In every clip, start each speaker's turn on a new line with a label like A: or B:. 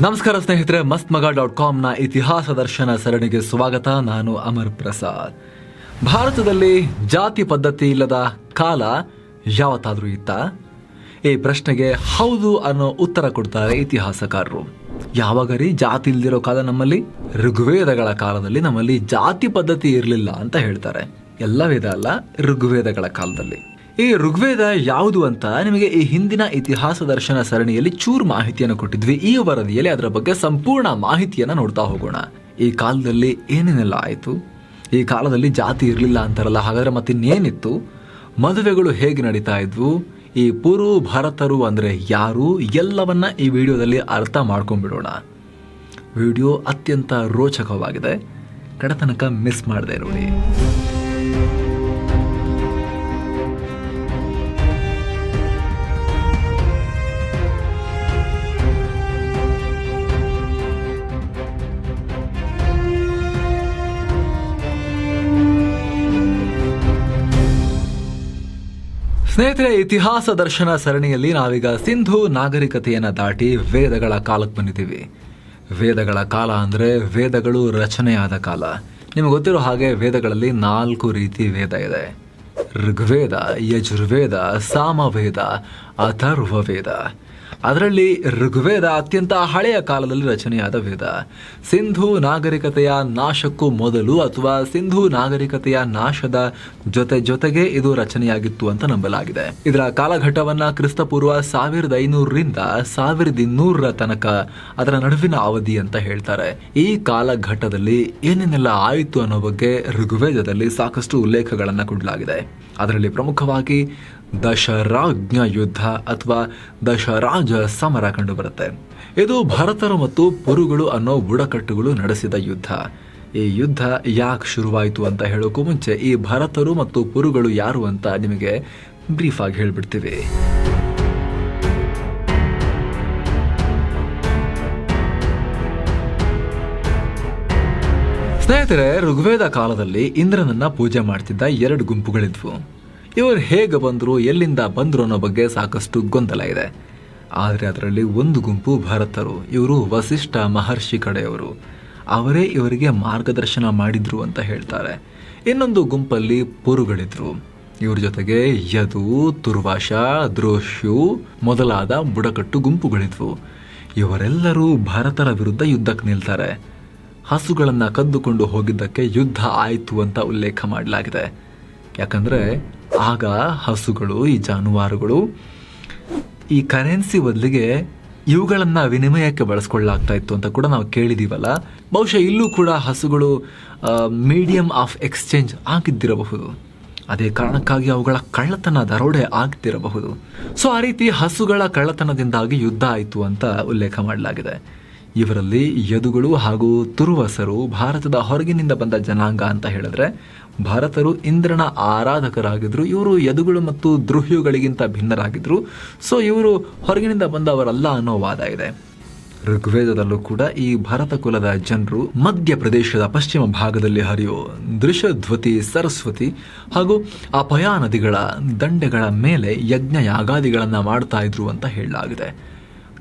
A: ನಮಸ್ಕಾರ ಸ್ನೇಹಿತರೆ ಮಸ್ತ್ ಮಗ ಡಾಟ್ ಕಾಮ್ನ ಇತಿಹಾಸ ದರ್ಶನ ಸರಣಿಗೆ ಸ್ವಾಗತ. ನಾನು ಅಮರ್ ಪ್ರಸಾದ್. ಭಾರತದಲ್ಲಿ ಜಾತಿ ಪದ್ಧತಿ ಇಲ್ಲದ ಕಾಲ ಯಾವತ್ತಾದರೂ ಇತ್ತ? ಈ ಪ್ರಶ್ನೆಗೆ ಹೌದು ಅನ್ನೋ ಉತ್ತರ ಕೊಡ್ತಾರೆ ಇತಿಹಾಸಕಾರರು. ಯಾವಾಗ ರೀ ಜಾತಿ ಇಲ್ದಿರೋ ಕಾಲ ನಮ್ಮಲ್ಲಿ? ಋಗ್ವೇದಗಳ ಕಾಲದಲ್ಲಿ ನಮ್ಮಲ್ಲಿ ಜಾತಿ ಪದ್ಧತಿ ಇರಲಿಲ್ಲ ಅಂತ ಹೇಳ್ತಾರೆ. ಎಲ್ಲ ವೇದ ಅಲ್ಲ, ಋಗ್ವೇದಗಳ ಕಾಲದಲ್ಲಿ. ಈ ಋಗ್ವೇದ ಯಾವುದು ಅಂತ ನಿಮಗೆ ಈ ಹಿಂದಿನ ಇತಿಹಾಸ ದರ್ಶನ ಸರಣಿಯಲ್ಲಿ ಚೂರು ಮಾಹಿತಿಯನ್ನು ಕೊಟ್ಟಿದ್ವಿ. ಈ ವರದಿಯಲ್ಲಿ ಅದರ ಬಗ್ಗೆ ಸಂಪೂರ್ಣ ಮಾಹಿತಿಯನ್ನ ನೋಡ್ತಾ ಹೋಗೋಣ. ಈ ಕಾಲದಲ್ಲಿ ಏನೇನೆಲ್ಲ ಆಯಿತು? ಈ ಕಾಲದಲ್ಲಿ ಜಾತಿ ಇರಲಿಲ್ಲ ಅಂತಾರಲ್ಲ, ಹಾಗಾದ್ರೆ ಮತ್ತಿನ್ನೇನಿತ್ತು? ಮದುವೆಗಳು ಹೇಗೆ ನಡೀತಾ ಇದ್ವು? ಈ ಪುರು ಭರತರು ಅಂದ್ರೆ ಯಾರು? ಎಲ್ಲವನ್ನ ಈ ವಿಡಿಯೋದಲ್ಲಿ ಅರ್ಥ ಮಾಡ್ಕೊಂಡ್ಬಿಡೋಣ. ವಿಡಿಯೋ ಅತ್ಯಂತ ರೋಚಕವಾಗಿದೆ. ಕಡತನಕ ಮಿಸ್ ಮಾಡದೆ ನೋಡಿ ಸ್ನೇಹಿತರೆ, ಇತಿಹಾಸ ದರ್ಶನ ಸರಣಿಯಲ್ಲಿ ನಾವೀಗ ಸಿಂಧು ನಾಗರಿಕತೆಯನ್ನು ದಾಟಿ ವೇದಗಳ ಕಾಲಕ್ಕೆ ಬಂದಿದ್ದೀವಿ. ವೇದಗಳ ಕಾಲ ಅಂದರೆ ವೇದಗಳು ರಚನೆಯಾದ ಕಾಲ. ನಿಮಗೆ ಗೊತ್ತಿರೋ ಹಾಗೆ ವೇದಗಳಲ್ಲಿ ನಾಲ್ಕು ರೀತಿ ವೇದ ಇದೆ. ಋಗ್ವೇದ, ಯಜುರ್ವೇದ, ಸಾಮವೇದ ಅಥರ್ವ ವೇದ ಅದರಲ್ಲಿ ಋಗ್ವೇದ ಅತ್ಯಂತ ಹಳೆಯ ಕಾಲದಲ್ಲಿ ರಚನೆಯಾದ ವೇದ. ಸಿಂಧು ನಾಗರಿಕತೆಯ ನಾಶಕ್ಕೂ ಮೊದಲು ಅಥವಾ ಸಿಂಧು ನಾಗರಿಕತೆಯ ನಾಶದ ಜೊತೆ ಜೊತೆಗೆ ಇದು ರಚನೆಯಾಗಿತ್ತು ಅಂತ ನಂಬಲಾಗಿದೆ. ಇದರ ಕಾಲಘಟ್ಟವನ್ನ ಕ್ರಿಸ್ತಪೂರ್ವ ಸಾವಿರದ ಐನೂರರಿಂದ ಸಾವಿರದ ಇನ್ನೂರರ ತನಕ ಅದರ ನಡುವಿನ ಅವಧಿ ಅಂತ ಹೇಳ್ತಾರೆ. ಈ ಕಾಲಘಟ್ಟದಲ್ಲಿ ಏನೇನೆಲ್ಲ ಆಯಿತು ಅನ್ನೋ ಬಗ್ಗೆ ಋಗ್ವೇದದಲ್ಲಿ ಸಾಕಷ್ಟು ಉಲ್ಲೇಖಗಳನ್ನು ಕೊಡಲಾಗಿದೆ. ಅದರಲ್ಲಿ ಪ್ರಮುಖವಾಗಿ ದಶರಾಜ್ಞ ಯುದ್ಧ ಅಥವಾ ದಶರಾಜ ಸಮರ ಕಂಡುಬರುತ್ತೆ. ಇದು ಭರತರು ಮತ್ತು ಪುರುಗಳು ಅನ್ನೋ ಬುಡಕಟ್ಟುಗಳು ನಡೆಸಿದ ಯುದ್ಧ. ಈ ಯುದ್ಧ ಯಾಕೆ ಶುರುವಾಯಿತು ಅಂತ ಹೇಳೋಕ್ಕೂ ಮುಂಚೆ ಈ ಭರತರು ಮತ್ತು ಪುರುಗಳು ಯಾರು ಅಂತ ನಿಮಗೆ ಬ್ರೀಫ್ ಆಗಿ ಹೇಳ್ಬಿಡ್ತೀವಿ. ಸ್ನೇಹಿತರೆ, ಋಗ್ವೇದ ಕಾಲದಲ್ಲಿ ಇಂದ್ರನನ್ನ ಪೂಜೆ ಮಾಡ್ತಿದ್ದ ಎರಡು ಗುಂಪುಗಳಿದ್ವು. ಇವರು ಹೇಗೆ ಬಂದರು, ಎಲ್ಲಿಂದ ಬಂದರು ಅನ್ನೋ ಬಗ್ಗೆ ಸಾಕಷ್ಟು ಗೊಂದಲ ಇದೆ. ಆದರೆ ಅದರಲ್ಲಿ ಒಂದು ಗುಂಪು ಭರತರು, ಇವರು ವಸಿಷ್ಠ ಮಹರ್ಷಿ ಕಡೆಯವರು. ಅವರೇ ಇವರಿಗೆ ಮಾರ್ಗದರ್ಶನ ಮಾಡಿದ್ರು ಅಂತ ಹೇಳ್ತಾರೆ. ಇನ್ನೊಂದು ಗುಂಪಲ್ಲಿ ಪುರುಗಳಿದ್ರು. ಇವ್ರ ಜೊತೆಗೆ ಯದು, ತುರ್ವಾಶ ದ್ರೋಶ್ಯು ಮೊದಲಾದ ಬುಡಕಟ್ಟು ಗುಂಪುಗಳಿದ್ವು. ಇವರೆಲ್ಲರೂ ಭಾರತರ ವಿರುದ್ಧ ಯುದ್ಧಕ್ಕೆ ನಿಲ್ತಾರೆ. ಹಸುಗಳನ್ನು ಕದ್ದುಕೊಂಡು ಹೋಗಿದ್ದಕ್ಕೆ ಯುದ್ಧ ಆಯಿತು ಅಂತ ಉಲ್ಲೇಖ ಮಾಡಲಾಗಿದೆ. ಯಾಕಂದ್ರೆ ಆಗ ಹಸುಗಳು, ಈ ಜಾನುವಾರುಗಳು ಈ ಕರೆನ್ಸಿ ಬದಲಿಗೆ ಇವುಗಳನ್ನ ವಿನಿಮಯಕ್ಕೆ ಬಳಸ್ಕೊಳ್ಳಾಗ್ತಾ ಇತ್ತು ಅಂತ ಕೂಡ ನಾವು ಕೇಳಿದೀವಲ್ಲ. ಬಹುಶಃ ಇಲ್ಲೂ ಕೂಡ ಹಸುಗಳು ಮೀಡಿಯಂ ಆಫ್ ಎಕ್ಸ್ಚೇಂಜ್ ಆಗಿದ್ದಿರಬಹುದು. ಅದೇ ಕಾರಣಕ್ಕಾಗಿ ಅವುಗಳ ಕಳ್ಳತನ ದರೋಡೆ ಆಗ್ತಿರಬಹುದು. ಸೊ ಆ ರೀತಿ ಹಸುಗಳ ಕಳ್ಳತನದಿಂದಾಗಿ ಯುದ್ಧ ಆಯಿತು ಅಂತ ಉಲ್ಲೇಖ ಮಾಡಲಾಗಿದೆ. ಇವರಲ್ಲಿ ಯದುಗಳು ಹಾಗೂ ತುರುವಸರು ಭಾರತದ ಹೊರಗಿನಿಂದ ಬಂದ ಜನಾಂಗ ಅಂತ ಹೇಳಿದ್ರೆ ಭಾರತರು ಇಂದ್ರನ ಆರಾಧಕರಾಗಿದ್ರು, ಇವರು ಯದುಗಳು ಮತ್ತು ದ್ರುಹ್ಯುಗಳಿಗಿಂತ ಭಿನ್ನರಾಗಿದ್ದರು ಸೊ ಇವರು ಹೊರಗಿನಿಂದ ಬಂದವರಲ್ಲ ಅನ್ನೋ ವಾದ ಇದೆ. ಋಗ್ವೇದದಲ್ಲೂ ಕೂಡ ಈ ಭರತ ಕುಲದ ಜನರು ಮಧ್ಯಪ್ರದೇಶದ ಪಶ್ಚಿಮ ಭಾಗದಲ್ಲಿ ಹರಿಯೋ ದೃಶ್ಯಧ್ವತಿ ಸರಸ್ವತಿ ಹಾಗೂ ಅಪಯಾ ನದಿಗಳ ದಂಡೆಗಳ ಮೇಲೆ ಯಜ್ಞ ಯಾಗಾದಿಗಳನ್ನು ಮಾಡ್ತಾ ಇದ್ರು ಅಂತ ಹೇಳಲಾಗಿದೆ.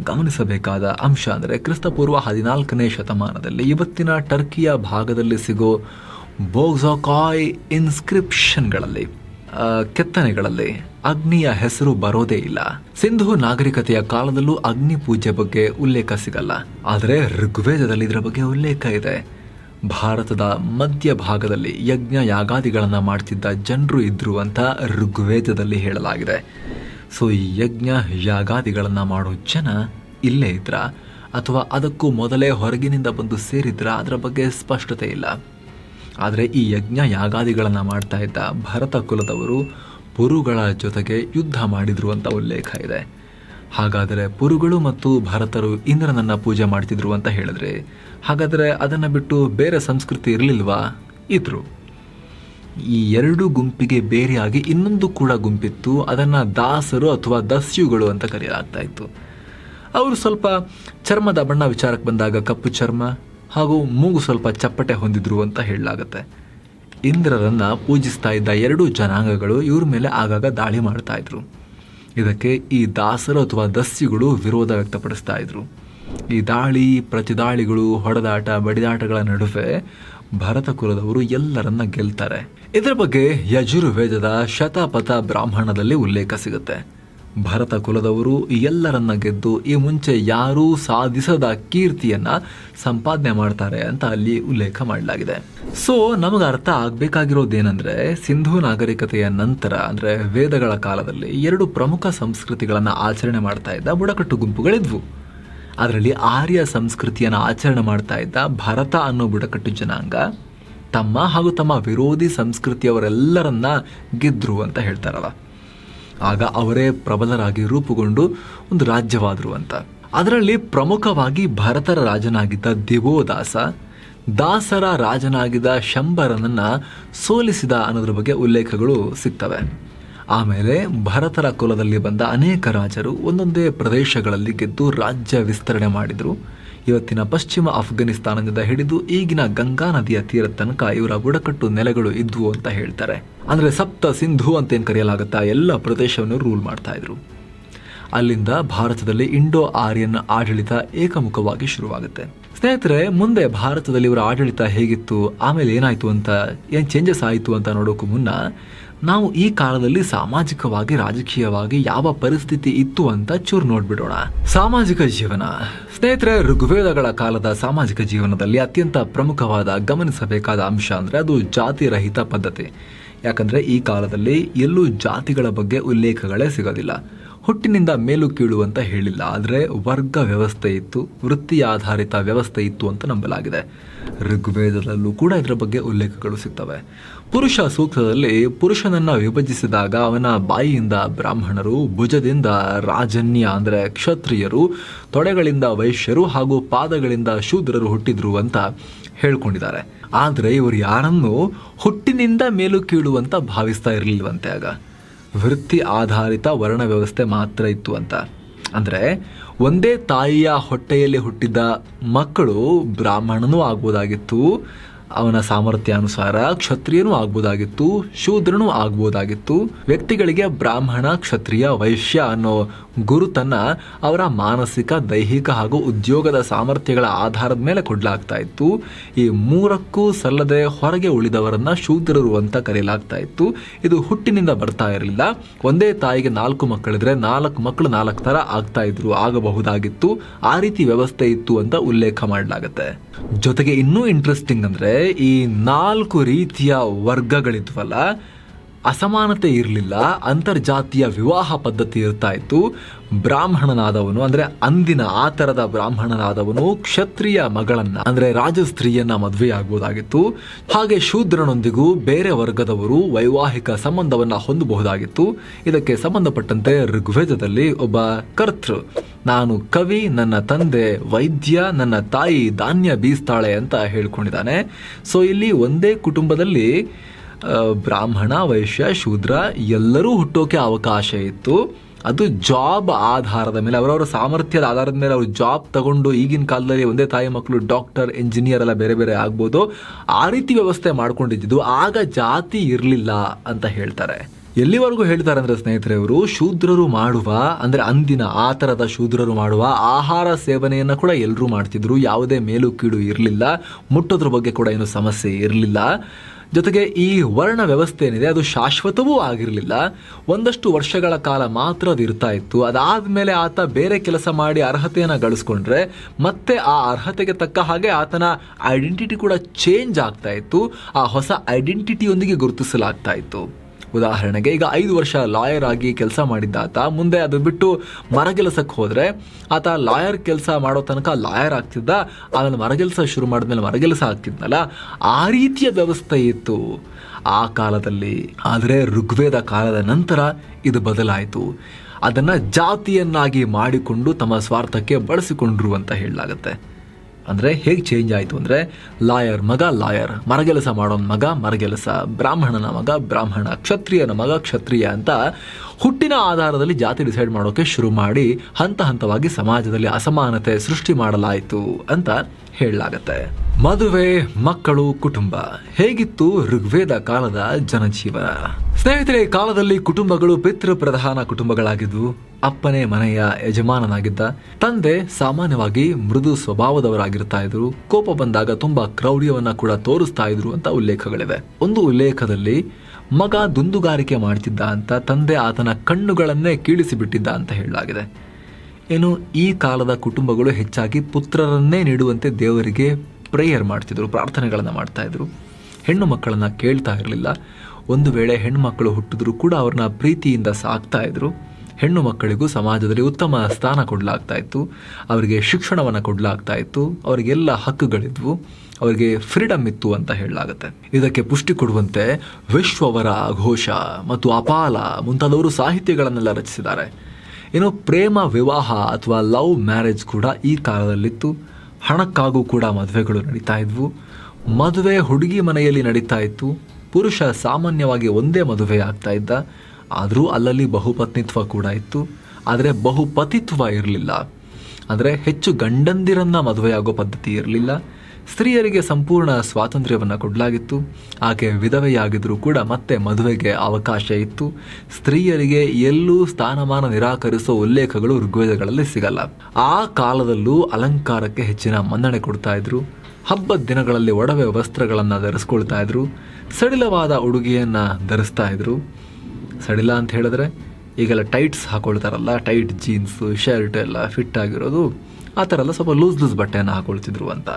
A: ಗಮನಿಸಬೇಕಾದ ಅಂಶ ಅಂದರೆ ಕ್ರಿಸ್ತಪೂರ್ವ ಹದಿನಾಲ್ಕನೇ ಶತಮಾನದಲ್ಲಿ ಇವತ್ತಿನ ಟರ್ಕಿಯ ಭಾಗದಲ್ಲಿ ಸಿಗೋ ಬೋಗ್ಸಾಕಾಯ್ ಇನ್ಸ್ಕ್ರಿಪ್ಷನ್ಗಳಲ್ಲಿ ಕೆತ್ತನೆಗಳಲ್ಲಿ ಅಗ್ನಿಯ ಹೆಸರು ಬರೋದೇ ಇಲ್ಲ. ಸಿಂಧು ನಾಗರಿಕತೆಯ ಕಾಲದಲ್ಲೂ ಅಗ್ನಿ ಪೂಜೆ ಬಗ್ಗೆ ಉಲ್ಲೇಖ ಸಿಗಲ್ಲ. ಆದರೆ ಋಗ್ವೇದದಲ್ಲಿ ಇದರ ಬಗ್ಗೆ ಉಲ್ಲೇಖ ಇದೆ. ಭಾರತದ ಮಧ್ಯ ಭಾಗದಲ್ಲಿ ಯಜ್ಞ ಯಾಗಾದಿಗಳನ್ನು ಮಾಡ್ತಿದ್ದ ಜನರು ಇದ್ರು ಅಂತ ಋಗ್ವೇದದಲ್ಲಿ ಹೇಳಲಾಗಿದೆ. ಸೊ, ಈ ಯಜ್ಞ ಯಾಗಾದಿಗಳನ್ನು ಮಾಡೋ ಜನ ಇಲ್ಲೇ ಇದ್ರ? ಅಥವಾ ಅದಕ್ಕೂ ಮೊದಲೇ ಹೊರಗಿನಿಂದ ಬಂದು ಸೇರಿದ್ರ? ಅದರ ಬಗ್ಗೆ ಸ್ಪಷ್ಟತೆ ಇಲ್ಲ. ಆದರೆ ಈ ಯಜ್ಞ ಯಾಗಾದಿಗಳನ್ನು ಮಾಡ್ತಾ ಇದ್ದ ಭರತ ಕುಲದವರು ಪುರುಗಳ ಜೊತೆಗೆ ಯುದ್ಧ ಮಾಡಿದ್ರು ಅಂತ ಉಲ್ಲೇಖ ಇದೆ. ಹಾಗಾದರೆ ಪುರುಗಳು ಮತ್ತು ಭರತರು ಇಂದ್ರನನ್ನು ಪೂಜೆ ಮಾಡ್ತಿದ್ರು ಅಂತ ಹೇಳಿದ್ರೆ ಹಾಗಾದರೆ ಅದನ್ನು ಬಿಟ್ಟು ಬೇರೆ ಸಂಸ್ಕೃತಿ ಇರಲಿಲ್ವಾ? ಇದ್ರು. ಈ ಎರಡು ಗುಂಪಿಗೆ ಬೇರೆಯಾಗಿ ಇನ್ನೊಂದು ಕೂಡ ಗುಂಪಿತ್ತು. ಅದನ್ನು ದಾಸರು ಅಥವಾ ದಸ್ಯುಗಳು ಅಂತ ಕರೆಯಲಾಗ್ತಾ ಇತ್ತು. ಅವರು ಸ್ವಲ್ಪ ಚರ್ಮದ ಬಣ್ಣ ವಿಚಾರಕ್ಕೆ ಬಂದಾಗ ಕಪ್ಪು ಚರ್ಮ ಹಾಗೂ ಮೂಗು ಸ್ವಲ್ಪ ಚಪ್ಪಟೆ ಹೊಂದಿದ್ರು ಅಂತ ಹೇಳಲಾಗುತ್ತೆ. ಇಂದ್ರರನ್ನು ಪೂಜಿಸ್ತಾ ಇದ್ದ ಎರಡು ಜನಾಂಗಗಳು ಇವ್ರ ಮೇಲೆ ಆಗಾಗ ದಾಳಿ ಮಾಡ್ತಾ ಇದ್ರು. ಇದಕ್ಕೆ ಈ ದಾಸರು ಅಥವಾ ದಸ್ಯುಗಳು ವಿರೋಧ ವ್ಯಕ್ತಪಡಿಸ್ತಾ ಇದ್ರು. ಈ ದಾಳಿ, ಪ್ರತಿದಾಳಿಗಳು, ಹೊಡೆದಾಟ, ಬಡಿದಾಟಗಳ ನಡುವೆ ಭರತ ಕುಲದವರು ಎಲ್ಲರನ್ನ ಗೆಲ್ತಾರೆ. ಇದರ ಬಗ್ಗೆ ಯಜುರ್ವೇದದ ಶತಪಥ ಬ್ರಾಹ್ಮಣದಲ್ಲಿ ಉಲ್ಲೇಖ ಸಿಗುತ್ತೆ. ಭರತ ಕುಲದವರು ಎಲ್ಲರನ್ನ ಗೆದ್ದು ಈ ಮುಂಚೆ ಯಾರೂ ಸಾಧಿಸದ ಕೀರ್ತಿಯನ್ನ ಸಂಪಾದನೆ ಮಾಡ್ತಾರೆ ಅಂತ ಅಲ್ಲಿ ಉಲ್ಲೇಖ ಮಾಡಲಾಗಿದೆ. ಸೊ ನಮಗೆ ಅರ್ಥ ಆಗ್ಬೇಕಾಗಿರೋದೇನೆಂದ್ರೆ ಸಿಂಧೂ ನಾಗರಿಕತೆಯ ನಂತರ ಅಂದ್ರೆ ವೇದಗಳ ಕಾಲದಲ್ಲಿ ಎರಡು ಪ್ರಮುಖ ಸಂಸ್ಕೃತಿಗಳನ್ನ ಆಚರಣೆ ಮಾಡ್ತಾ ಇದ್ದ ಬುಡಕಟ್ಟು ಗುಂಪುಗಳಿದ್ವು. ಅದರಲ್ಲಿ ಆರ್ಯ ಸಂಸ್ಕೃತಿಯನ್ನು ಆಚರಣೆ ಮಾಡ್ತಾ ಇದ್ದ ಭರತ ಅನ್ನೋ ಬುಡಕಟ್ಟು ಜನಾಂಗ, ತಮ್ಮ ಹಾಗೂ ತಮ್ಮ ವಿರೋಧಿ ಸಂಸ್ಕೃತಿಯವರೆಲ್ಲರನ್ನ ಗೆದ್ರು ಅಂತ ಹೇಳ್ತಾರಲ್ಲ. ಆಗ ಅವರೇ ಪ್ರಬಲರಾಗಿ ರೂಪುಗೊಂಡು ಒಂದು ರಾಜ್ಯವಾದರು ಅಂತ. ಅದರಲ್ಲಿ ಪ್ರಮುಖವಾಗಿ ಭರತರ ರಾಜನಾಗಿದ್ದ ದಿವೋದಾಸ, ದಾಸರ ರಾಜನಾಗಿದ್ದ ಶಂಬರನನ್ನ ಸೋಲಿಸಿದ ಅನ್ನೋದ್ರ ಬಗ್ಗೆ ಉಲ್ಲೇಖಗಳು ಸಿಗ್ತವೆ. ಆಮೇಲೆ ಭರತರ ಕುಲದಲ್ಲಿ ಬಂದ ಅನೇಕ ರಾಜರು ಒಂದೊಂದೇ ಪ್ರದೇಶಗಳಲ್ಲಿ ಗೆದ್ದು ರಾಜ್ಯ ವಿಸ್ತರಣೆ ಮಾಡಿದರು. ಇವತ್ತಿನ ಪಶ್ಚಿಮ ಅಫ್ಘಾನಿಸ್ತಾನದಿಂದ ಹಿಡಿದು ಈಗಿನ ಗಂಗಾ ನದಿಯ ತೀರ ತನಕ ಇವರ ಬುಡಕಟ್ಟು ನೆಲೆಗಳು ಇದ್ವು ಅಂತ ಹೇಳ್ತಾರೆ. ಅಂದ್ರೆ ಸಪ್ತ ಸಿಂಧು ಅಂತ ಏನ್ ಕರೆಯಲಾಗುತ್ತಾ? ಎಲ್ಲ ಪ್ರದೇಶವನ್ನು ರೂಲ್ ಮಾಡ್ತಾ ಇದ್ರು. ಅಲ್ಲಿಂದ ಭಾರತದಲ್ಲಿ ಇಂಡೋ ಆರ್ಯನ್ ಆಡಳಿತ ಏಕಮುಖವಾಗಿ ಶುರುವಾಗುತ್ತೆ. ಸ್ನೇಹಿತರೆ, ಮುಂದೆ ಭಾರತದಲ್ಲಿ ಇವರ ಆಡಳಿತ ಹೇಗಿತ್ತು? ಆಮೇಲೆ ಏನಾಯ್ತು ಅಂತ, ಏನ್ ಚೇಂಜಸ್ ಆಯಿತು ಅಂತ ನೋಡೋಕ್ಕೂ ಮುನ್ನ ನಾವು ಈ ಕಾಲದಲ್ಲಿ ಸಾಮಾಜಿಕವಾಗಿ, ರಾಜಕೀಯವಾಗಿ ಯಾವ ಪರಿಸ್ಥಿತಿ ಇತ್ತು ಅಂತ ಚೂರು ನೋಡ್ಬಿಡೋಣ. ಸಾಮಾಜಿಕ ಜೀವನ. ಸ್ನೇಹಿತರೆ, ಋಗ್ವೇದಗಳ ಕಾಲದ ಸಾಮಾಜಿಕ ಜೀವನದಲ್ಲಿ ಅತ್ಯಂತ ಪ್ರಮುಖವಾದ, ಗಮನಿಸಬೇಕಾದ ಅಂಶ ಅಂದ್ರೆ ಅದು ಜಾತಿ ರಹಿತ ಪದ್ಧತಿ. ಯಾಕಂದ್ರೆ ಈ ಕಾಲದಲ್ಲಿ ಎಲ್ಲೂ ಜಾತಿಗಳ ಬಗ್ಗೆ ಉಲ್ಲೇಖಗಳೇ ಸಿಗೋದಿಲ್ಲ. ಹುಟ್ಟಿನಿಂದ ಮೇಲು ಕೀಳು ಅಂತ ಹೇಳಿಲ್ಲ. ಆದರೆ ವರ್ಗ ವ್ಯವಸ್ಥೆ ಇತ್ತು, ವೃತ್ತಿ ಆಧಾರಿತ ವ್ಯವಸ್ಥೆ ಇತ್ತು ಅಂತ ನಂಬಲಾಗಿದೆ. ಋಗ್ವೇದದಲ್ಲೂ ಕೂಡ ಇದರ ಬಗ್ಗೆ ಉಲ್ಲೇಖಗಳು ಸಿಗ್ತವೆ. ಪುರುಷ ಸೂಕ್ತದಲ್ಲಿ ಪುರುಷನನ್ನ ವಿಭಜಿಸಿದಾಗ ಅವನ ಬಾಯಿಯಿಂದ ಬ್ರಾಹ್ಮಣರು, ಭುಜದಿಂದ ರಾಜನ್ಯ ಅಂದರೆ ಕ್ಷತ್ರಿಯರು, ತೊಡೆಗಳಿಂದ ವೈಶ್ಯರು ಹಾಗೂ ಪಾದಗಳಿಂದ ಶೂದ್ರರು ಹುಟ್ಟಿದ್ರು ಅಂತ ಹೇಳ್ಕೊಂಡಿದ್ದಾರೆ. ಆದರೆ ಇವರು ಯಾರನ್ನು ಹುಟ್ಟಿನಿಂದ ಮೇಲು ಕೀಳು ಅಂತ ಭಾವಿಸ್ತಾ ಇರಲಿಲ್ವಂತೆ ಆಗ. ವೃತ್ತಿ ಆಧಾರಿತ ವರ್ಣ ವ್ಯವಸ್ಥೆ ಮಾತ್ರ ಇತ್ತು ಅಂತ. ಅಂದರೆ ಒಂದೇ ತಾಯಿಯ ಹೊಟ್ಟೆಯಲ್ಲಿ ಹುಟ್ಟಿದ ಮಕ್ಕಳು ಬ್ರಾಹ್ಮಣನೂ ಆಗ್ಬೋದಾಗಿತ್ತು ಅವನ ಸಾಮರ್ಥ್ಯಾನುಸಾರ ಕ್ಷತ್ರಿಯನೂ ಆಗ್ಬೋದಾಗಿತ್ತು, ಶೂದ್ರನೂ ಆಗ್ಬೋದಾಗಿತ್ತು. ವ್ಯಕ್ತಿಗಳಿಗೆ ಬ್ರಾಹ್ಮಣ, ಕ್ಷತ್ರಿಯ, ವೈಶ್ಯ ಅನ್ನೋ ಗುರುತನ್ನ ಅವರ ಮಾನಸಿಕ, ದೈಹಿಕ ಹಾಗೂ ಉದ್ಯೋಗದ ಸಾಮರ್ಥ್ಯಗಳ ಆಧಾರದ ಮೇಲೆ ಕೊಡಲಾಗ್ತಾ ಇತ್ತು. ಈ ಮೂರಕ್ಕೂ ಸಲ್ಲದೆ ಹೊರಗೆ ಉಳಿದವರನ್ನ ಶೂದ್ರರು ಅಂತ ಕರೆಯಲಾಗ್ತಾ ಇತ್ತು. ಇದು ಹುಟ್ಟಿನಿಂದ ಬರ್ತಾ ಇರಲಿಲ್ಲ. ಒಂದೇ ತಾಯಿಗೆ ನಾಲ್ಕು ಮಕ್ಕಳಿದ್ರೆ ನಾಲ್ಕು ಮಕ್ಕಳು ನಾಲ್ಕು ತರ ಆಗ್ತಾ ಇದ್ರು, ಆಗಬಹುದಾಗಿತ್ತು. ಆ ರೀತಿ ವ್ಯವಸ್ಥೆ ಇತ್ತು ಅಂತ ಉಲ್ಲೇಖ ಮಾಡಲಾಗುತ್ತೆ. ಜೊತೆಗೆ ಇನ್ನೂ ಇಂಟ್ರೆಸ್ಟಿಂಗ್ ಅಂದ್ರೆ ಈ ನಾಲ್ಕು ರೀತಿಯ ವರ್ಗಗಳಿದ್ವಲ್ಲ ಅಸಮಾನತೆ ಇರಲಿಲ್ಲ, ಅಂತರ್ಜಾತಿಯ ವಿವಾಹ ಪದ್ಧತಿ ಇರ್ತಾ ಇತ್ತು. ಬ್ರಾಹ್ಮಣನಾದವನು, ಅಂದ್ರೆ ಅಂದಿನ ಆ ತರದ ಬ್ರಾಹ್ಮಣನಾದವನು ಕ್ಷತ್ರಿಯ ಮಗಳನ್ನ, ಅಂದ್ರೆ ರಾಜಸ್ತ್ರೀಯನ್ನ ಮದುವೆ ಆಗ್ಬೋದಾಗಿತ್ತು ಹಾಗೆ ಶೂದ್ರನೊಂದಿಗೂ ಬೇರೆ ವರ್ಗದವರು ವೈವಾಹಿಕ ಸಂಬಂಧವನ್ನ ಹೊಂದಬಹುದಾಗಿತ್ತು. ಇದಕ್ಕೆ ಸಂಬಂಧಪಟ್ಟಂತೆ ಋಗ್ವೇದದಲ್ಲಿ ಒಬ್ಬ ಕರ್ತೃ, ನಾನು ಕವಿ, ನನ್ನ ತಂದೆ, ವೈದ್ಯ, ನನ್ನ ತಾಯಿ ಧಾನ್ಯ ಬೀಸ್ತಾಳೆ ಅಂತ ಹೇಳ್ಕೊಂಡಿದ್ದಾನೆ. ಸೊ ಇಲ್ಲಿ ಒಂದೇ ಕುಟುಂಬದಲ್ಲಿ ಬ್ರಾಹ್ಮಣ, ವೈಶ್ಯ, ಶೂದ್ರ ಎಲ್ಲರೂ ಹುಟ್ಟೋಕೆ ಅವಕಾಶ ಇತ್ತು. ಅದು ಜಾಬ್ ಆಧಾರದ ಮೇಲೆ, ಅವರವರ ಸಾಮರ್ಥ್ಯದ ಆಧಾರದ ಮೇಲೆ ಅವರು ಜಾಬ್ ತಗೊಂಡು ಈಗಿನ ಕಾಲದಲ್ಲಿ ಒಂದೇ ತಾಯಿ ಮಕ್ಕಳು ಡಾಕ್ಟರ್ ಇಂಜಿನಿಯರ್ ಎಲ್ಲ ಬೇರೆ ಬೇರೆ ಆಗ್ಬೋದು. ಆ ರೀತಿ ವ್ಯವಸ್ಥೆ ಮಾಡ್ಕೊಂಡಿದ್ದು. ಆಗ ಜಾತಿ ಇರಲಿಲ್ಲ ಅಂತ ಹೇಳ್ತಾರೆ. ಎಲ್ಲಿವರೆಗೂ ಹೇಳ್ತಾರೆ ಅಂದರೆ ಸ್ನೇಹಿತರೆ ಅವರು ಶೂದ್ರರು ಮಾಡುವ, ಅಂದರೆ ಅಂದಿನ ಆ ಥರದ ಶೂದ್ರರು ಮಾಡುವ ಆಹಾರ ಸೇವನೆಯನ್ನು ಕೂಡ ಎಲ್ಲರೂ ಮಾಡ್ತಿದ್ರು. ಯಾವುದೇ ಮೇಲು ಕೀಡು ಇರಲಿಲ್ಲ. ಮುಟ್ಟೋದ್ರ ಬಗ್ಗೆ ಕೂಡ ಏನು ಸಮಸ್ಯೆ ಇರಲಿಲ್ಲ. ಜೊತೆಗೆ ಈ ವರ್ಣ ವ್ಯವಸ್ಥೆ ಏನಿದೆ ಅದು ಶಾಶ್ವತವೂ ಆಗಿರಲಿಲ್ಲ. ಒಂದಷ್ಟು ವರ್ಷಗಳ ಕಾಲ ಮಾತ್ರ ಅದು ಇರ್ತಾ ಇತ್ತು. ಅದಾದ್ಮೇಲೆ ಆತ ಬೇರೆ ಕೆಲಸ ಮಾಡಿ ಅರ್ಹತೆಯನ್ನು ಗಳಿಸ್ಕೊಂಡ್ರೆ, ಮತ್ತೆ ಆ ಅರ್ಹತೆಗೆ ತಕ್ಕ ಹಾಗೆ ಆತನ ಐಡೆಂಟಿಟಿ ಕೂಡ ಚೇಂಜ್ ಆಗ್ತಾ ಇತ್ತು. ಆ ಹೊಸ ಐಡೆಂಟಿಟಿಯೊಂದಿಗೆ ಗುರುತಿಸಲಾಗ್ತಾ ಇತ್ತು. ಉದಾಹರಣೆಗೆ, ಈಗ ಐದು ವರ್ಷ ಲಾಯರ್ ಆಗಿ ಕೆಲಸ ಮಾಡಿದ್ದ ಆತ, ಮುಂದೆ ಅದು ಬಿಟ್ಟು ಮರಗೆಲಸಕ್ಕೆ ಹೋದರೆ, ಆತ ಲಾಯರ್ ಕೆಲಸ ಮಾಡೋ ತನಕ ಲಾಯರ್ ಆಗ್ತಿದ್ದ, ಆಮೇಲೆ ಮರಗೆಲಸ ಶುರು ಮಾಡಿದ್ಮೇಲೆ ಮರಗೆಲಸ ಆಗ್ತಿದ್ನಲ್ಲ, ಆ ರೀತಿಯ ವ್ಯವಸ್ಥೆ ಇತ್ತು. ಆ ಕಾಲದಲ್ಲಿ, ಆದರೆ ಋಗ್ವೇದ ಕಾಲದ ನಂತರ ಇದು ಬದಲಾಯಿತು. ಅದನ್ನು ಜಾತಿಯನ್ನಾಗಿ ಮಾಡಿಕೊಂಡು ತಮ್ಮ ಸ್ವಾರ್ಥಕ್ಕೆ ಬಳಸಿಕೊಂಡ್ರು ಅಂತ ಹೇಳಲಾಗತ್ತೆ. ಅಂದರೆ ಹೇಗೆ ಚೇಂಜ್ ಆಯಿತು ಅಂದರೆ ಲಾಯರ್ ಮಗ ಲಾಯರ್, ಮರಗೆಲಸ ಮಾಡೋನ್ ಮಗ ಮರಗೆಲಸ, ಬ್ರಾಹ್ಮಣನ ಮಗ ಬ್ರಾಹ್ಮಣ, ಕ್ಷತ್ರಿಯನ ಮಗ ಕ್ಷತ್ರಿಯ ಅಂತ ಹುಟ್ಟಿನ ಆಧಾರದಲ್ಲಿ ಜಾತಿ ಡಿಸೈಡ್ ಮಾಡೋಕ್ಕೆ ಶುರು ಮಾಡಿ ಹಂತ ಹಂತವಾಗಿ ಸಮಾಜದಲ್ಲಿ ಅಸಮಾನತೆ ಸೃಷ್ಟಿ ಮಾಡಲಾಯಿತು ಅಂತ ಹೇಳಲಾಗತ್ತೆ. ಮದುವೆ, ಮಕ್ಕಳು, ಕುಟುಂಬ. ಹೇಗಿತ್ತು ಋಗ್ವೇದ ಕಾಲದ ಜನಜೀವನ ಸ್ನೇಹಿತರೆ, ಕಾಲದಲ್ಲಿ ಕುಟುಂಬಗಳು ಪಿತೃ ಪ್ರಧಾನ ಕುಟುಂಬಗಳಾಗಿದ್ದು ಅಪ್ಪನೇ ಮನೆಯ ಯಜಮಾನನಾಗಿದ್ದ, ತಂದೆ ಸಾಮಾನ್ಯವಾಗಿ ಮೃದು ಸ್ವಭಾವದವರಾಗಿರ್ತಾ ಇದ್ರು. ಕೋಪ ಬಂದಾಗ ತುಂಬಾ ಕ್ರೌರ್ಯವನ್ನ ಕೂಡ ತೋರಿಸ್ತಾ ಇದ್ರು ಅಂತ ಉಲ್ಲೇಖಗಳಿವೆ. ಒಂದು ಉಲ್ಲೇಖದಲ್ಲಿ, ಮಗ ದುಂದುಗಾರಿಕೆ ಮಾಡ್ತಿದ್ದ ಅಂತ ತಂದೆ ಆತನ ಕಣ್ಣುಗಳನ್ನೇ ಕೀಳಿಸಿಬಿಟ್ಟಿದ್ದ ಅಂತ ಹೇಳಲಾಗಿದೆ. ಏನು, ಈ ಕಾಲದ ಕುಟುಂಬಗಳು ಹೆಚ್ಚಾಗಿ ಪುತ್ರರನ್ನೇ ನೀಡುವಂತೆ ದೇವರಿಗೆ ಪ್ರೇಯರ್ ಮಾಡ್ತಿದ್ರು, ಪ್ರಾರ್ಥನೆಗಳನ್ನು ಮಾಡ್ತಾಯಿದ್ರು ಹೆಣ್ಣು ಮಕ್ಕಳನ್ನು ಕೇಳ್ತಾ ಇರಲಿಲ್ಲ. ಒಂದು ವೇಳೆ ಹೆಣ್ಣು ಮಕ್ಕಳು ಹುಟ್ಟಿದ್ರು ಕೂಡ ಅವ್ರನ್ನ ಪ್ರೀತಿಯಿಂದ ಸಾಕ್ತಾ ಇದ್ರು. ಹೆಣ್ಣು ಮಕ್ಕಳಿಗೂ ಸಮಾಜದಲ್ಲಿ ಉತ್ತಮ ಸ್ಥಾನ ಕೊಡಲಾಗ್ತಾ ಇತ್ತು. ಅವರಿಗೆ ಶಿಕ್ಷಣವನ್ನು ಕೊಡಲಾಗ್ತಾ ಇತ್ತು. ಅವರಿಗೆಲ್ಲ ಹಕ್ಕುಗಳಿದ್ವು. ಅವರಿಗೆ ಫ್ರೀಡಮ್ ಇತ್ತು ಅಂತ ಹೇಳಲಾಗುತ್ತೆ. ಇದಕ್ಕೆ ಪುಷ್ಟಿ ಕೊಡುವಂತೆ ವಿಶ್ವವರ ಘೋಷ ಮತ್ತು ಅಪಾಲ ಮುಂತಾದವರು ಸಾಹಿತ್ಯಗಳನ್ನೆಲ್ಲ ರಚಿಸಿದ್ದಾರೆ. ಇನ್ನು ಪ್ರೇಮ, ವಿವಾಹ ಅಥವಾ ಲವ್ ಮ್ಯಾರೇಜ್ ಕೂಡ ಈ ಕಾಲದಲ್ಲಿತ್ತು. ಹಣಕ್ಕಾಗೂ ಕೂಡ ಮದುವೆಗಳು ನಡೀತಾ ಇದ್ವು. ಮದುವೆ ಹುಡುಗಿ ಮನೆಯಲ್ಲಿ ನಡೀತಾ ಇತ್ತು. ಪುರುಷ ಸಾಮಾನ್ಯವಾಗಿ ಒಂದೇ ಮದುವೆ ಆಗ್ತಾ ಇದ್ದ. ಆದರೂ ಅಲ್ಲಲ್ಲಿ ಬಹುಪತ್ನಿತ್ವ ಕೂಡ ಇತ್ತು. ಆದರೆ ಬಹುಪತಿತ್ವ ಇರಲಿಲ್ಲ. ಅಂದರೆ ಹೆಚ್ಚು ಗಂಡಂದಿರನ್ನ ಮದುವೆಯಾಗೋ ಪದ್ಧತಿ ಇರಲಿಲ್ಲ. ಸ್ತ್ರೀಯರಿಗೆ ಸಂಪೂರ್ಣ ಸ್ವಾತಂತ್ರ್ಯವನ್ನು ಕೊಡಲಾಗಿತ್ತು. ಆಕೆ ವಿಧವೆಯಾಗಿದ್ದರೂ ಕೂಡ ಮತ್ತೆ ಮದುವೆಗೆ ಅವಕಾಶ ಇತ್ತು. ಸ್ತ್ರೀಯರಿಗೆ ಎಲ್ಲೂ ಸ್ಥಾನಮಾನ ನಿರಾಕರಿಸೋ ಉಲ್ಲೇಖಗಳು ಋಗ್ವೇದಗಳಲ್ಲಿ ಸಿಗಲ್ಲ. ಆ ಕಾಲದಲ್ಲೂ ಅಲಂಕಾರಕ್ಕೆ ಹೆಚ್ಚಿನ ಮನ್ನಣೆ ಕೊಡ್ತಾ ಇದ್ರು. ಹಬ್ಬದ ದಿನಗಳಲ್ಲಿ ಒಡವೆ ವಸ್ತ್ರಗಳನ್ನು ಧರಿಸ್ಕೊಳ್ತಾ ಇದ್ರು. ಸಡಿಲವಾದ ಉಡುಗೆಯನ್ನು ಧರಿಸ್ತಾ ಇದ್ರು. ಸಡಿಲ ಅಂತ ಹೇಳಿದ್ರೆ, ಈಗೆಲ್ಲ ಟೈಟ್ಸ್ ಹಾಕೊಳ್ತಾರಲ್ಲ, ಟೈಟ್ ಜೀನ್ಸು, ಶರ್ಟ್ ಎಲ್ಲ ಫಿಟ್ ಆಗಿರೋದು, ಆ ಥರ ಎಲ್ಲ ಸ್ವಲ್ಪ ಲೂಸ್ ಲೂಸ್ ಬಟ್ಟೆಯನ್ನು ಹಾಕೊಳ್ತಿದ್ರು ಅಂತ.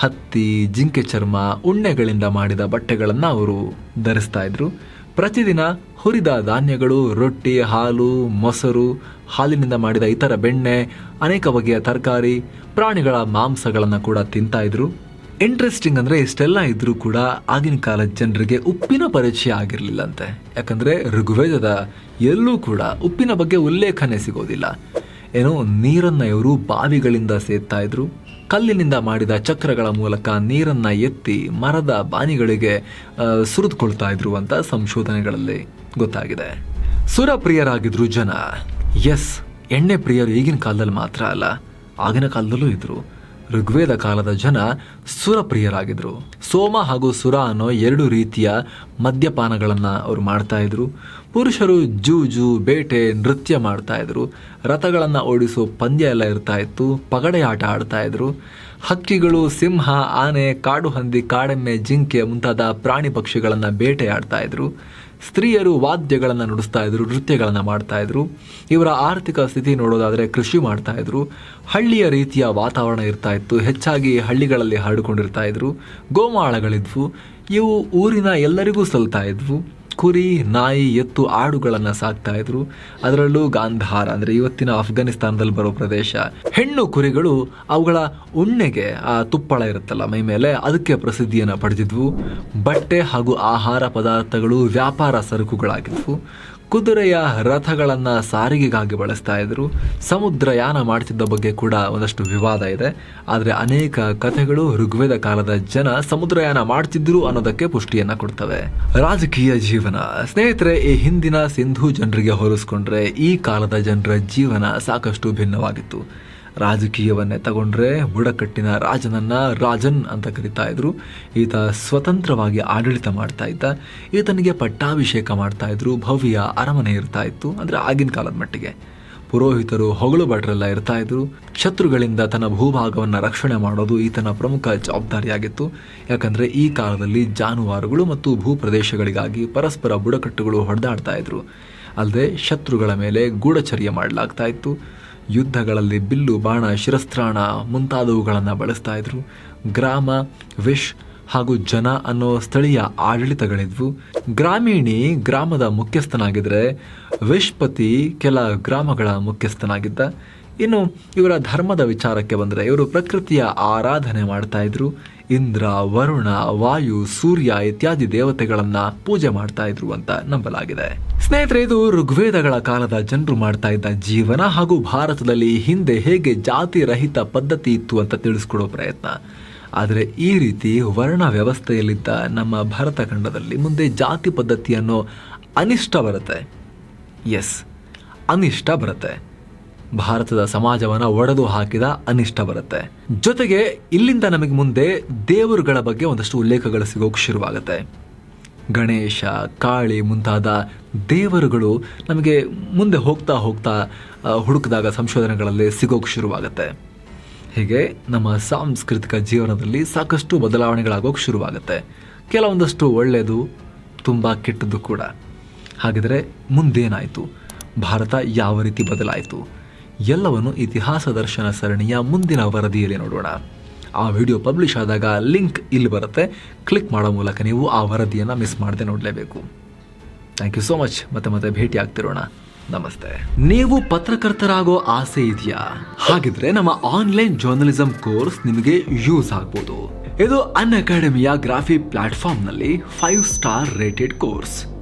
A: ಹತ್ತಿ, ಜಿಂಕೆ ಚರ್ಮ, ಉಣ್ಣೆಗಳಿಂದ ಮಾಡಿದ ಬಟ್ಟೆಗಳನ್ನು ಅವರು ಧರಿಸ್ತಾ ಇದ್ರು. ಪ್ರತಿದಿನ ಹುರಿದ ಧಾನ್ಯಗಳು, ರೊಟ್ಟಿ, ಹಾಲು, ಮೊಸರು, ಹಾಲಿನಿಂದ ಮಾಡಿದ ಇತರ ಬೆಣ್ಣೆ, ಅನೇಕ ಬಗೆಯ ತರಕಾರಿ, ಪ್ರಾಣಿಗಳ ಮಾಂಸಗಳನ್ನು ಕೂಡ ತಿಂತಾ ಇದ್ರು. ಇಂಟ್ರೆಸ್ಟಿಂಗ್ ಅಂದರೆ ಇಷ್ಟೆಲ್ಲ ಇದ್ರೂ ಕೂಡ ಆಗಿನ ಕಾಲದ ಜನರಿಗೆ ಉಪ್ಪಿನ ಪರಿಚಯ ಆಗಿರಲಿಲ್ಲಂತೆ. ಯಾಕಂದರೆ ಋಗ್ವೇದದ ಎಲ್ಲೂ ಕೂಡ ಉಪ್ಪಿನ ಬಗ್ಗೆ ಉಲ್ಲೇಖನೆ ಸಿಗೋದಿಲ್ಲ. ಏನೋ ನೀರನ್ನು ಇವರು ಬಾವಿಗಳಿಂದ ಸೇದ್ತಾ ಇದ್ರು. ಕಲ್ಲಿನಿಂದ ಮಾಡಿದ ಚಕ್ರಗಳ ಮೂಲಕ ನೀರನ್ನ ಎತ್ತಿ ಮರದ ಬಾನಿಗಳಿಗೆ ಸುರಿದುಕೊಳ್ತಾ ಇದ್ರು ಅಂತ ಸಂಶೋಧನೆಗಳಲ್ಲಿ ಗೊತ್ತಾಗಿದೆ. ಸುರಪ್ರಿಯರಾಗಿದ್ರು ಜನ ಎಸ್ ಎಣ್ಣೆ ಪ್ರಿಯರು ಈಗಿನ ಕಾಲದಲ್ಲಿ ಮಾತ್ರ ಅಲ್ಲ, ಆಗಿನ ಕಾಲದಲ್ಲೂ ಇದ್ರು. ಋಗ್ವೇದ ಕಾಲದ ಜನ ಸುರಪ್ರಿಯರಾಗಿದ್ರು. ಸೋಮ ಹಾಗೂ ಸುರ ಅನ್ನೋ ಎರಡು ರೀತಿಯ ಮದ್ಯಪಾನಗಳನ್ನು ಅವರು ಮಾಡ್ತಾ ಇದ್ರು. ಪುರುಷರು ಜೂಜು, ಬೇಟೆ, ನೃತ್ಯ ಮಾಡ್ತಾ ಇದ್ರು. ರಥಗಳನ್ನು ಓಡಿಸೋ ಪಂದ್ಯ ಎಲ್ಲ ಇರ್ತಾ ಇತ್ತು. ಪಗಡೆ ಆಟ ಆಡ್ತಾ ಇದ್ರು. ಹಕ್ಕಿಗಳು, ಸಿಂಹ, ಆನೆ, ಕಾಡು ಹಂದಿ, ಕಾಡೆಮ್ಮೆ, ಜಿಂಕೆ ಮುಂತಾದ ಪ್ರಾಣಿ ಪಕ್ಷಿಗಳನ್ನು ಬೇಟೆಯಾಡ್ತಾ ಇದ್ರು. ಸ್ತ್ರೀಯರು ವಾದ್ಯಗಳನ್ನು ನುಡಿಸ್ತಾ ಇದ್ರು, ನೃತ್ಯಗಳನ್ನು ಮಾಡ್ತಾ ಇದ್ರು. ಇವರ ಆರ್ಥಿಕ ಸ್ಥಿತಿ ನೋಡೋದಾದರೆ ಕೃಷಿ ಮಾಡ್ತಾ ಇದ್ರು. ಹಳ್ಳಿಯ ರೀತಿಯ ವಾತಾವರಣ ಇರ್ತಾ ಇತ್ತು. ಹೆಚ್ಚಾಗಿ ಹಳ್ಳಿಗಳಲ್ಲಿ ಹರಡಿಕೊಂಡಿರ್ತಾ ಇದ್ರು. ಗೋಮಾಳಗಳಿದ್ವು. ಇವು ಊರಿನ ಎಲ್ಲರಿಗೂ ಸಲ್ತಾ ಇದ್ವು. ಕುರಿ, ನಾಯಿ, ಎತ್ತು, ಆಡುಗಳನ್ನು ಸಾಕ್ತಾ ಇದ್ರು. ಅದರಲ್ಲೂ ಗಾಂಧಾರ, ಅಂದರೆ ಇವತ್ತಿನ ಅಫ್ಘಾನಿಸ್ತಾನದಲ್ಲಿ ಬರೋ ಪ್ರದೇಶ. ಹೆಣ್ಣು ಕುರಿಗಳು ಅವುಗಳ ಉಣ್ಣೆಗೆ ಆ ತುಪ್ಪಳ ಇರುತ್ತಲ್ಲ, ಮೈ ಮೇಲೆ, ಅದಕ್ಕೆ ಪ್ರಸಿದ್ಧಿಯನ್ನು ಪಡೆದಿದ್ವು. ಬಟ್ಟೆ ಹಾಗೂ ಆಹಾರ ಪದಾರ್ಥಗಳು ವ್ಯಾಪಾರ ಸರಕುಗಳಾಗಿದ್ವು. ಕುದುರೆಯ ರಥಗಳನ್ನು ಸಾರಿಗೆಗಾಗಿ ಬಳಸ್ತಾ ಇದ್ರು. ಸಮುದ್ರಯಾನ ಮಾಡ್ತಿದ್ದ ಬಗ್ಗೆ ಕೂಡ ಒಂದಷ್ಟು ವಿವಾದ ಇದೆ. ಆದರೆ ಅನೇಕ ಕಥೆಗಳು ಋಗ್ವೇದ ಕಾಲದ ಜನ ಸಮುದ್ರಯಾನ ಮಾಡ್ತಿದ್ರು ಅನ್ನೋದಕ್ಕೆ ಪುಷ್ಟಿಯನ್ನ ಕೊಡ್ತವೆ. ರಾಜಕೀಯ ಜೀವನ. ಸ್ನೇಹಿತರೆ, ಈ ಹಿಂದಿನ ಸಿಂಧು ಜನರಿಗೆ ಹೋಲಿಸ್ಕೊಂಡ್ರೆ ಈ ಕಾಲದ ಜನರ ಜೀವನ ಸಾಕಷ್ಟು ಭಿನ್ನವಾಗಿತ್ತು. ರಾಜಕೀಯವನ್ನೇ ತಗೊಂಡ್ರೆ ಬುಡಕಟ್ಟಿನ ರಾಜನನ್ನ ರಾಜನ್ ಅಂತ ಕರಿತಾ ಇದ್ರು. ಈತ ಸ್ವತಂತ್ರವಾಗಿ ಆಡಳಿತ ಮಾಡ್ತಾ ಇದ್ದ. ಈತನಿಗೆ ಪಟ್ಟಾಭಿಷೇಕ ಮಾಡ್ತಾ ಇದ್ರು. ಭವ್ಯ ಅರಮನೆ ಇರ್ತಾ ಇತ್ತು. ಅಂದ್ರೆ ಆಗಿನ ಕಾಲದ ಮಟ್ಟಿಗೆ. ಪುರೋಹಿತರು ಹೊಗಳು ಭಟ್ರೆಲ್ಲ ಇರ್ತಾ ಇದ್ರು. ಶತ್ರುಗಳಿಂದ ತನ್ನ ಭೂಭಾಗವನ್ನು ರಕ್ಷಣೆ ಮಾಡೋದು ಈತನ ಪ್ರಮುಖ ಜವಾಬ್ದಾರಿಯಾಗಿತ್ತು. ಯಾಕಂದ್ರೆ ಈ ಕಾಲದಲ್ಲಿ ಜಾನುವಾರುಗಳು ಮತ್ತು ಭೂಪ್ರದೇಶಗಳಿಗಾಗಿ ಪರಸ್ಪರ ಬುಡಕಟ್ಟುಗಳು ಹೊಡೆದಾಡ್ತಾ ಇದ್ರು. ಅಲ್ಲದೆ ಶತ್ರುಗಳ ಮೇಲೆ ಗೂಢಚರ್ಯ ಮಾಡಲಾಗ್ತಾ ಇತ್ತು. ಯುದ್ಧಗಳಲ್ಲಿ ಬಿಲ್ಲು, ಬಾಣ, ಶಿರಸ್ತ್ರಾಣ ಮುಂತಾದವುಗಳನ್ನು ಬಳಸ್ತಾ ಇದ್ರು. ಗ್ರಾಮ, ವಿಶ್ ಹಾಗೂ ಜನ ಅನ್ನೋ ಸ್ಥಳೀಯ ಆಡಳಿತಗಳಿದ್ವು. ಗ್ರಾಮೀಣಿ ಗ್ರಾಮದ ಮುಖ್ಯಸ್ಥನಾಗಿದ್ರೆ ವಿಶ್ಪತಿ ಕೆಲ ಗ್ರಾಮಗಳ ಮುಖ್ಯಸ್ಥನಾಗಿದ್ದ. ಇನ್ನು ಇವರ ಧರ್ಮದ ವಿಚಾರಕ್ಕೆ ಬಂದರೆ ಇವರು ಪ್ರಕೃತಿಯ ಆರಾಧನೆ ಮಾಡ್ತಾ ಇದ್ರು. ಇಂದ್ರ, ವರುಣ, ವಾಯು, ಸೂರ್ಯ ಇತ್ಯಾದಿ ದೇವತೆಗಳನ್ನ ಪೂಜೆ ಮಾಡ್ತಾ ಇದ್ರು ಅಂತ ನಂಬಲಾಗಿದೆ. ಸ್ನೇಹಿತರೆ, ಇದು ಋಗ್ವೇದಗಳ ಕಾಲದ ಜನರು ಮಾಡ್ತಾ ಇದ್ದ ಜೀವನ ಹಾಗೂ ಭಾರತದಲ್ಲಿ ಹಿಂದೆ ಹೇಗೆ ಜಾತಿ ರಹಿತ ಪದ್ಧತಿ ಇತ್ತು ಅಂತ ತಿಳಿಸ್ಕೊಡೋ ಪ್ರಯತ್ನ. ಆದರೆ ಈ ರೀತಿ ವರ್ಣ ವ್ಯವಸ್ಥೆಯಲ್ಲಿದ್ದ ನಮ್ಮ ಭಾರತ ಖಂಡದಲ್ಲಿ ಮುಂದೆ ಜಾತಿ ಪದ್ಧತಿಯನ್ನು ಅನಿಷ್ಟ ಬರುತ್ತೆ. ಎಸ್ ಅನಿಷ್ಟ ಬರುತ್ತೆ. ಭಾರತದ ಸಮಾಜವನ್ನ ಒಡೆದು ಹಾಕಿದ ಅನಿಷ್ಟ ಬರುತ್ತೆ. ಜೊತೆಗೆ ಇಲ್ಲಿಂದ ನಮಗೆ ಮುಂದೆ ದೇವರುಗಳ ಬಗ್ಗೆ ಒಂದಷ್ಟು ಉಲ್ಲೇಖಗಳು ಸಿಗೋಕೆ ಶುರುವಾಗುತ್ತೆ. ಗಣೇಶ, ಕಾಳಿ ಮುಂತಾದ ದೇವರುಗಳು ನಮಗೆ ಮುಂದೆ ಹೋಗ್ತಾ ಹೋಗ್ತಾ ಹುಡುಕಿದಾಗ ಸಂಶೋಧನೆಗಳಲ್ಲಿ ಸಿಗೋಕೆ ಶುರುವಾಗುತ್ತೆ. ಹೀಗೆ ನಮ್ಮ ಸಾಂಸ್ಕೃತಿಕ ಜೀವನದಲ್ಲಿ ಸಾಕಷ್ಟು ಬದಲಾವಣೆಗಳಾಗೋಕೆ ಶುರುವಾಗುತ್ತೆ. ಕೆಲವೊಂದಷ್ಟು ಒಳ್ಳೆಯದು, ತುಂಬ ಕೆಟ್ಟದ್ದು ಕೂಡ. ಹಾಗಿದ್ರೆ ಮುಂದೇನಾಯಿತು? ಭಾರತ ಯಾವ ರೀತಿ ಬದಲಾಯಿತು? ಎಲ್ಲವನ್ನು ಇತಿಹಾಸ ದರ್ಶನ ಸರಣಿಯ ಮುಂದಿನ ವರದಿಯಲ್ಲಿ ನೋಡೋಣ. ಆ ವಿಡಿಯೋ ಪಬ್ಲಿಷ್ ಆದಾಗ ಲಿಂಕ್ ಇಲ್ಲಿ ಬರುತ್ತೆ. ಕ್ಲಿಕ್ ಮಾಡೋ ಮೂಲಕ ನೀವು ಆ ವರದಿಯನ್ನು ಮಿಸ್ ಮಾಡದೆ ನೋಡಲೇಬೇಕು. ಥ್ಯಾಂಕ್ ಯು ಸೋ ಮಚ್ ಮತ್ತೆ ಮತ್ತೆ ಭೇಟಿ ಆಗ್ತಿರೋಣ. ನಮಸ್ತೆ. ನೀವು ಪತ್ರಕರ್ತರಾಗೋ ಆಸೆ ಇದೆಯಾ? ಹಾಗಿದ್ರೆ ನಮ್ಮ ಆನ್ಲೈನ್ ಜರ್ನಲಿಸಂ ಕೋರ್ಸ್ ನಿಮಗೆ ಯೂಸ್ ಆಗ್ಬೋದು. ಇದು ಅನ್ ಅಕಾಡೆಮಿಯ ಗ್ರಾಫಿ ಪ್ಲಾಟ್ಫಾರ್ಮ್ನಲ್ಲಿ ಫೈವ್ ಸ್ಟಾರ್ ರೇಟೆಡ್ ಕೋರ್ಸ್